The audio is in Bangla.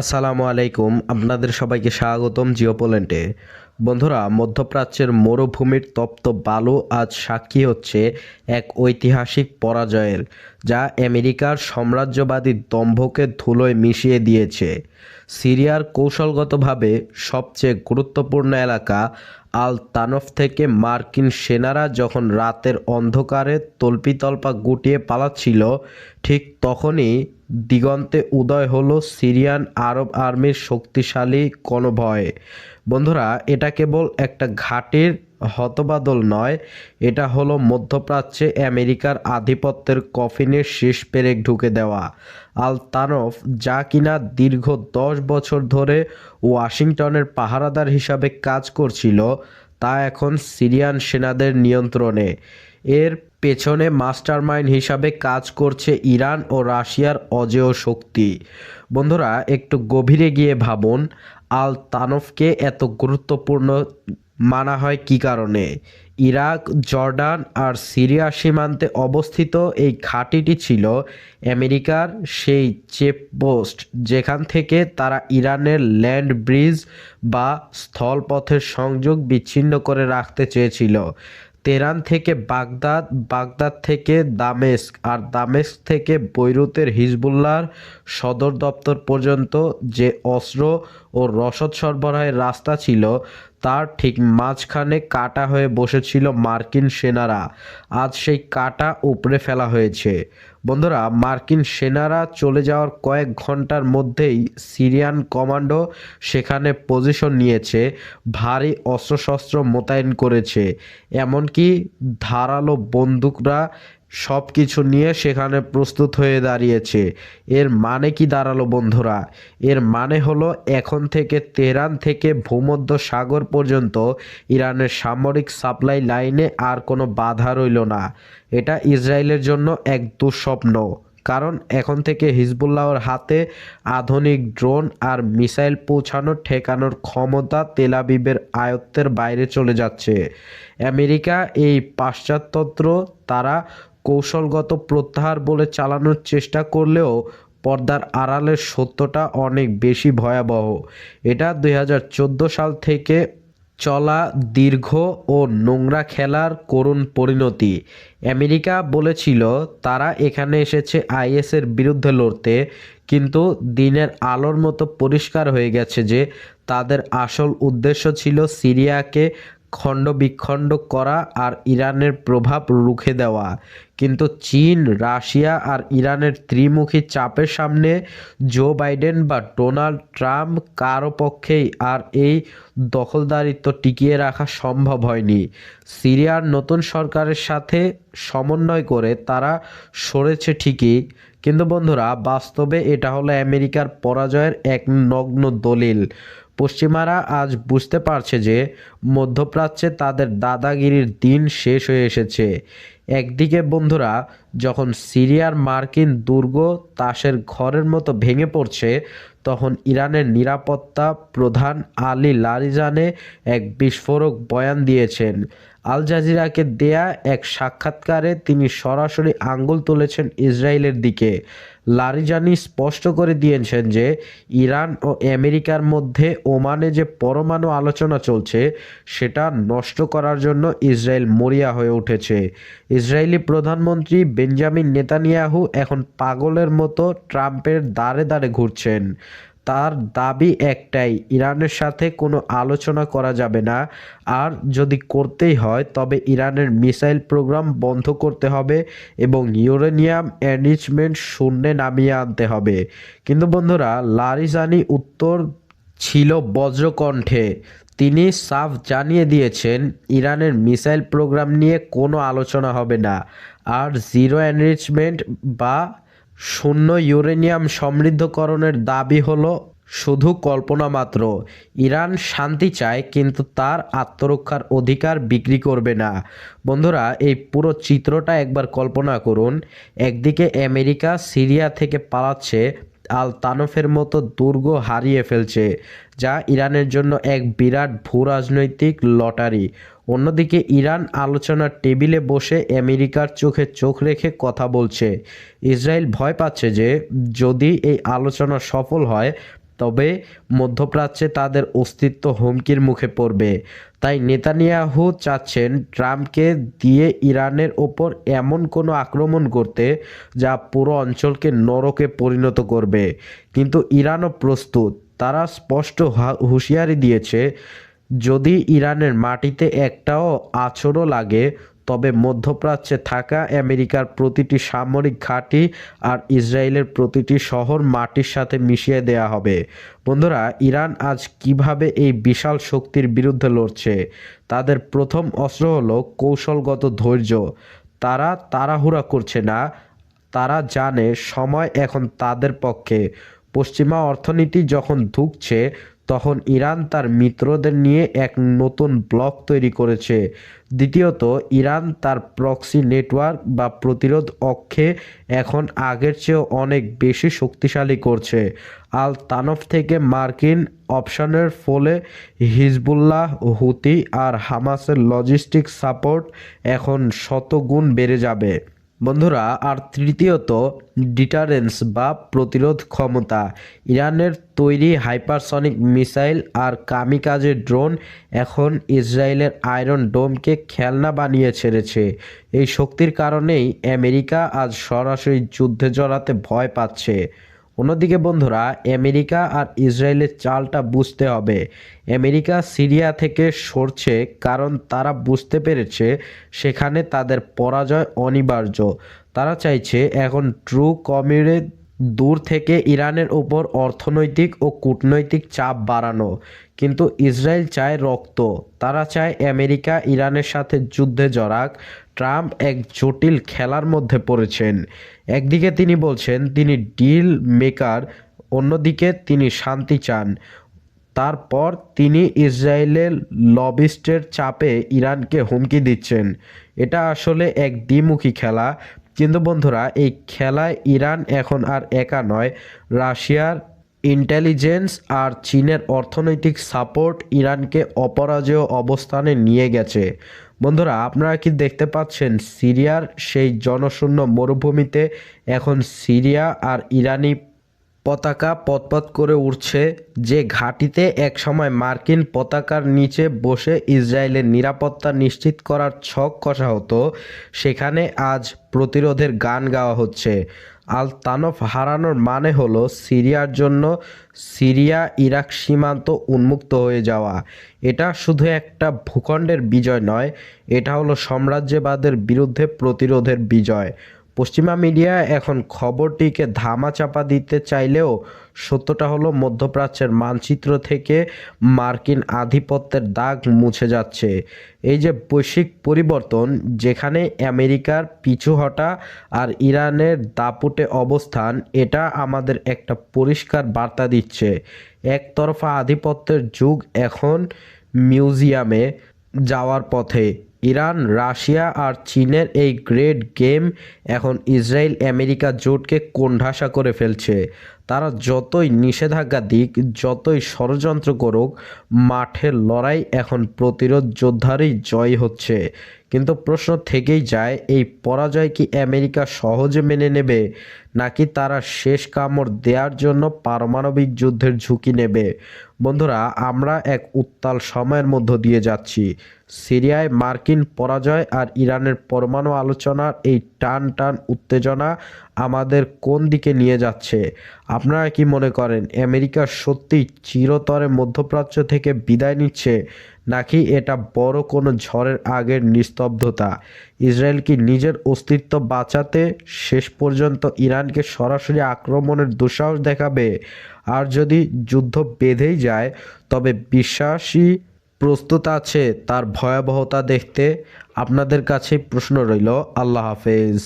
আসসালামু আলাইকুম, আপনাদের সবাইকে স্বাগতম জিওপোল্যান্ডে। বন্ধুরা, মধ্যপ্রাচ্যের মরুভূমির তপ্ত বালু আজ সাক্ষী হচ্ছে এক ঐতিহাসিক পরাজয়ের, যা আমেরিকার সাম্রাজ্যবাদী দম্ভকে ধুলোয় মিশিয়ে দিয়েছে। সিরিয়ার কৌশলগতভাবে সবচেয়ে গুরুত্বপূর্ণ এলাকা আল তানফ থেকে মার্কিন সেনারা যখন রাতের অন্ধকারে তল্পিতল্পা গুটিয়ে পালাচ্ছিল, ঠিক তখনই দিগন্তে উদয় হলো সিরিয়ান আরব আর্মির শক্তিশালী কনভয় বন্ধুরা, এটা কেবল একটা ঘাটির হতবাদল নয়, এটা হলো মধ্যপ্রাচ্যে আমেরিকার আধিপত্যের কফিনের শেষ পেরেক ঢুকে দেওয়া। আল তানফ, যা কিনা দীর্ঘ দশ বছর ধরে ওয়াশিংটনের পাহারাদার হিসাবে কাজ করছিল, তা এখন সিরিয়ান সেনাদের নিয়ন্ত্রণে। এর পেছনে মাস্টারমাইন্ড হিসাবে কাজ করছে ইরান ও রাশিয়ার অজেয় শক্তি। বন্ধুরা, একটু গভীরে গিয়ে ভাবুন আল তানফকে এত গুরুত্বপূর্ণ মানা হয় কী কারণে? ইরাক, জর্ডান আর সিরিয়া সীমান্তে অবস্থিত এই ঘাঁটিটি ছিল আমেরিকার সেই চেকপোস্ট যেখান থেকে তারা ইরানের ল্যান্ড ব্রিজ বা স্থলপথের সংযোগ বিচ্ছিন্ন করে রাখতে চেয়েছিল। তেহরান থেকে বাগদাদ বাগদাদ থেকে দামেস্ক আর দামেস্ক থেকে বৈরুতের হিজবুল্লার সদর দপ্তর পর্যন্ত যে অস্ত্র ও রসদ সরবরাহের রাস্তা ছিল, তার ঠিক মাঝখানে কাটা হয়ে বসেছিল মার্কিন সেনারা। আজ সেই কাটা উপড়ে ফেলা হয়েছে। বন্ধুরা, মার্কিন সেনারা চলে যাওয়ার কয়েক ঘণ্টার মধ্যেই সিরিয়ান কমান্ডো সেখানে পজিশন নিয়েছে, ভারী অস্ত্রশস্ত্র মোতায়েন করেছে। এমনকি ধারালো বন্দুকরা সব কিছু নিয়ে সেখানে প্রস্তুত হয়ে দাঁড়িয়েছে। এর মানে কি দাঁড়াল বন্ধুরা? এর মানে হলো এখন থেকে তেহরান থেকে ভূমধ্য সাগর পর্যন্ত ইরানের সামরিক সাপ্লাই লাইনে আর কোনো বাধা রইল না। এটা ইসরায়েলের জন্য এক দুঃস্বপ্ন। কারণ এখন থেকে হিজবুল্লাহর হাতে আধুনিক ড্রোন আর মিসাইল পৌঁছানোর ঠেকানোর ক্ষমতা তেলাবিবের আয়ত্তের বাইরে চলে যাচ্ছে। আমেরিকা এই পাশ্চাত্যত্র তারা কৌশলগত প্রত্যাহার বলে চালানোর চেষ্টা করলেও পর্দার আড়ালের সত্যটা অনেক বেশি ভয়াবহ। এটা দুই হাজার চোদ্দ সাল থেকে চলা দীর্ঘ ও নোংরা খেলার করুণ পরিণতি। আমেরিকা বলেছিল, তারা এখানে এসেছে আইএসের বিরুদ্ধে লড়তে, কিন্তু দিনের আলোর মতো পরিষ্কার হয়ে গেছে যে তাদের আসল উদ্দেশ্য ছিল সিরিয়াকে খণ্ড বিখণ্ড করা আর ইরানের প্রভাব রুখে দেওয়া। কিন্তু চীন, রাশিয়া আর ইরানের ত্রিমুখী চাপের সামনে জো বাইডেন বা ডোনাল্ড ট্রাম্প কারও পক্ষেই আর এই দখলদারিত্ব টিকিয়ে রাখা সম্ভব হয়নি। সিরিয়ার নতুন সরকারের সাথে সমন্বয় করে তারা সরেছে ঠিকই। কিন্তু বন্ধুরা, বাস্তবে এটা হলো আমেরিকার পরাজয়ের এক নগ্ন দলিল। পশ্চিমারা আজ বুঝতে পারছে যে মধ্যপ্রাচ্যে তাদের দাদাগিরির দিন শেষ হয়ে এসেছে। একদিকে বন্ধুরা, যখন সিরিয়ার মার্কিন দুর্গ তাসের ঘরের মতো ভেঙে পড়ছে, তখন ইরানের নিরাপত্তা প্রধান আলী লারিজানে এক বিস্ফোরক বয়ান দিয়েছেন। আল জাজিরাকে দেয়া এক সাক্ষাৎকারে তিনি সরাসরি আঙ্গুল তুলেছেন ইসরায়েলের দিকে। লারিজানি স্পষ্ট করে দিয়েছেন যে ইরান ও আমেরিকার মধ্যে ওমানে যে পরমাণু আলোচনা চলছে, সেটা নষ্ট করার জন্য ইসরায়েল মরিয়া হয়ে উঠেছে। ইসরায়েলি প্রধানমন্ত্রী বেঞ্জামিন নেতানিয়াহু এখন পাগলের মতো ট্রাম্পের দ্বারে দ্বারে ঘুরছেন। তার দাবি একটাই, ইরানের সাথে কোনো আলোচনা করা যাবে না। আর যদি করতেই হয়, তবে ইরানের মিসাইল প্রোগ্রাম বন্ধ করতে হবে এবং ইউরেনিয়াম এনরিচমেন্ট শূন্যে নামিয়ে আনতে হবে। কিন্তু বন্ধুরা, লারিজানি উত্তর ছিল বজ্রকণ্ঠে। তিনি সাফ জানিয়ে দিয়েছেন, ইরানের মিসাইল প্রোগ্রাম নিয়ে কোনো আলোচনা হবে না। আর জিরো এনরিচমেন্ট বা শূন্য ইউরেনিয়াম সমৃদ্ধকরণের দাবি হলো শুধু কল্পনা মাত্র। ইরান শান্তি চায়, কিন্তু তার আত্মরক্ষার অধিকার বিক্রি করবে না। বন্ধুরা, এই পুরো চিত্রটা একবার কল্পনা করুন। একদিকে আমেরিকা সিরিয়া থেকে পালাচ্ছে আল তানফের মতো দুর্গ হারিয়ে ফেলছে, যা ইরানের জন্য এক বিরাট ভূ রাজনৈতিক লটারি। অন্যদিকে ইরান আলোচনার টেবিলে বসে আমেরিকার চোখে চোখ রেখে কথা বলছে। ইসরায়েল ভয় পাচ্ছে যে যদি এই আলোচনা সফল হয় তবে মধ্যপ্রাচ্যে তাদের অস্তিত্ব হুমকির মুখে পড়বে। তাই নেতানিয়াহু চাচ্ছেন ট্রাম্পকে দিয়ে ইরানের ওপর এমন কোনো আক্রমণ করতে যা পুরো অঞ্চলকে নরকে পরিণত করবে। কিন্তু ইরানও প্রস্তুত। তারা স্পষ্ট হুঁশিয়ারি দিয়েছে, যদি ইরানের মাটিতে একটাও আছড়ও লাগে তবে মধ্যপ্রাচ্যে থাকা আমেরিকার প্রতিটি সামরিক ঘাঁটি আর ইসরায়েলের প্রতিটি শহর মাটির সাথে মিশিয়ে দেয়া হবে। বন্ধুরা, ইরান আজ কীভাবে এই বিশাল শক্তির বিরুদ্ধে লড়ছে? তাদের প্রথম অস্ত্র হলো কৌশলগত ধৈর্য। তারা তাড়াহুড়া করছে না, তারা জানে সময় এখন তাদের পক্ষে। পশ্চিমা অর্থনীতি যখন ধুঁকছে, তখন ইরান তার মিত্রদের নিয়ে এক নতুন ব্লক তৈরি করেছে। দ্বিতীয়ত, ইরান তার প্রক্সি নেটওয়ার্ক বা প্রতিরোধ অক্ষে এখন আগের চেয়েও অনেক বেশি শক্তিশালী করছে। আল তানফ থেকে মার্কিন অপশনের ফলে হিজবুল্লাহ, হুতি আর হামাসের লজিস্টিক সাপোর্ট এখন শতগুণ বেড়ে যাবে। বন্ধুরা, আর তৃতীয়ত ডিটারেন্স বা প্রতিরোধ ক্ষমতা। ইরানের তৈরি হাইপারসনিক মিসাইল আর কামিকাজে ড্রোন এখন ইসরায়েলের আয়রন ডোমকে খেলনা বানিয়ে ছেড়েছে। এই শক্তির কারণেই আমেরিকা আজ সরাসরি যুদ্ধে জড়াতে ভয় পাচ্ছে। অন্যদিকে বন্ধুরা, আমেরিকা আর ইসরায়েলের চালটা বুঝতে হবে। আমেরিকা সিরিয়া থেকে সরছে কারণ তারা বুঝতে পেরেছে সেখানে তাদের পরাজয় অনিবার্য। তারা চাইছে এখন ট্রু কমিউনে দূর থেকে ইরানের উপর অর্থনৈতিক ও কূটনৈতিক চাপ বাড়ানো। কিন্তু ইসরায়েল চায় রক্ত। তারা চায় আমেরিকা ইরানের সাথে যুদ্ধে জড়াক। ট্রাম্প এক জটিল খেলার মধ্যে পড়েছেন। একদিকে তিনি বলছেন, তিনি ডিল মেকার, অন্যদিকে তিনি শান্তি চান। তারপর তিনি ইসরায়েলের লবিস্টের চাপে ইরানকে হুমকি দিচ্ছেন। এটা আসলে এক দ্বিমুখী খেলা। কিন্তু বন্ধুরা, এই খেলায় ইরান এখন আর একা নয়। রাশিয়ার ইন্টেলিজেন্স আর চীনের অর্থনৈতিক সাপোর্ট ইরানকে অপরাজেয় অবস্থানে নিয়ে গেছে। বন্ধুরা, আপনারা কি দেখতে পাচ্ছেন? সিরিয়ার সেই জনশূন্য মরুভূমিতে এখন সিরিয়া আর ইরানি পতাকা পতপত করে উঠছে যে ঘাঁটিতে একসময় মার্কিন পতাকার নিচে বসে ইসরায়েলের নিরাপত্তা নিশ্চিত করার ছক কষা হতো, সেখানে আজ প্রতিরোধের গান গাওয়া হচ্ছে। আল তানফ হারানোর মানে হলো সিরিয়ার জন্য সিরিয়া, ইরাক সীমান্ত উন্মুক্ত হয়ে যাওয়া। এটা শুধু একটা ভূখণ্ডের বিজয় নয়, এটা হলো সাম্রাজ্যবাদের বিরুদ্ধে প্রতিরোধের বিজয়। পশ্চিমা মিডিয়া এখন খবরটিকে ধামাচাপা দিতে চাইলেও সত্যটা হলো মধ্যপ্রাচ্যের মানচিত্র থেকে মার্কিন আধিপত্যের দাগ মুছে যাচ্ছে। এই যে বৈশ্বিক পরিবর্তন, যেখানে আমেরিকার পিছু হটা আর ইরানের দাপুটে অবস্থান, এটা আমাদের একটা পরিষ্কার বার্তা দিচ্ছে। একতরফা আধিপত্যের যুগ এখন মিউজিয়ামে যাওয়ার পথে। ইরান রাশিয়া আর চীনের এই গ্রেট গেম এখন ইসরায়েল আমেরিকা জোটকে কোণঠাসা করে ফেলছে। তারা যতই নিষেধাজ্ঞা দিক, যতই ষড়যন্ত্র করুক মাঠের লড়াই এখন প্রতিরোধ যোদ্ধারই জয় হচ্ছে। কিন্তু প্রশ্ন থেকেই যায়, এই পরাজয় কি আমেরিকা সহজে মেনে নেবে, নাকি তারা শেষ কামড় দেওয়ার জন্য পারমাণবিক যুদ্ধের ঝুঁকি নেবে? বন্ধুরা, আমরা এক উত্তাল সময়ের মধ্য দিয়ে যাচ্ছি। সিরিয়ায় মার্কিন পরাজয় আর ইরানের পরমাণু আলোচনার এই টান টান উত্তেজনা আমাদের কোন দিকে নিয়ে যাচ্ছে? আপনারা কি মনে করেন, আমেরিকা সত্যি চিরতরে মধ্যপ্রাচ্য থেকে বিদায় নিচ্ছে, নাকি এটা বড় কোনো ঝড়ের আগের নিস্তব্ধতা? ইসরায়েল কি নিজের অস্তিত্ব বাঁচাতে শেষ পর্যন্ত ইরানকে সরাসরি আক্রমণের দুঃসাহস দেখাবে? আর যদি যুদ্ধ বেঁধেই যায়, তবে বিশ্বাসী প্রস্তুত আছে তার ভয়াবহতা দেখতে? আপনাদের কাছে প্রশ্ন রইল। আল্লাহ হাফেজ।